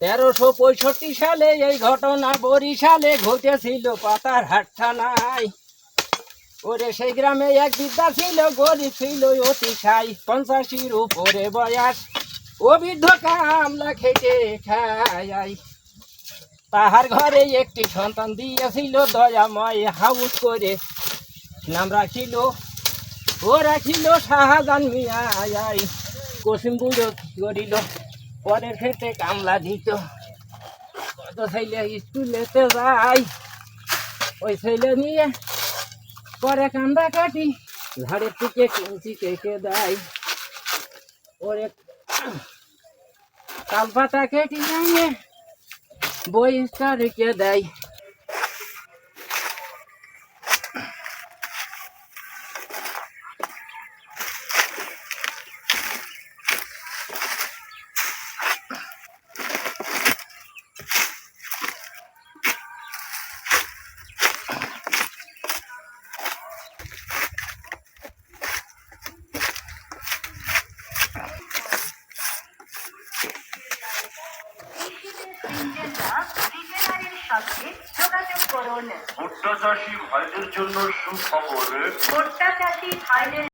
তেরোশো পঁয়ষট্টি সালে এই ঘটনা বরিশালে ঘটেছিল, পাতার হাটখানায় ওরে সেই গ্রামে এক বিদ্যা ছিল, গরিব ছিল অতিশাই পঞ্চাশির উপরে বয়স। ও বৃদ্ধ কামলা খেটে খায় তাহার ঘরে একটি সন্তান দিয়েছিল, দয়াময় হাউস করে। নাম রাখিল, ও রাখিল শাহজাহান মিয়াই কসিম বুড়ো করিল? পরের খেতে কামলা দিত। কত ছেলে স্কুলেতে যাই ওই ছেলে নিয়ে পরে কান্দা কাটি, ঝাড়ের থেকে কিনছি কেটে দেয়। ওরে তাল পাতা কেটে আনে বইটা রেখে দেয়। ভুট্টা চাষি ভাইদের জন্য সুখবর। ভুট্টা চাষি ভাইদের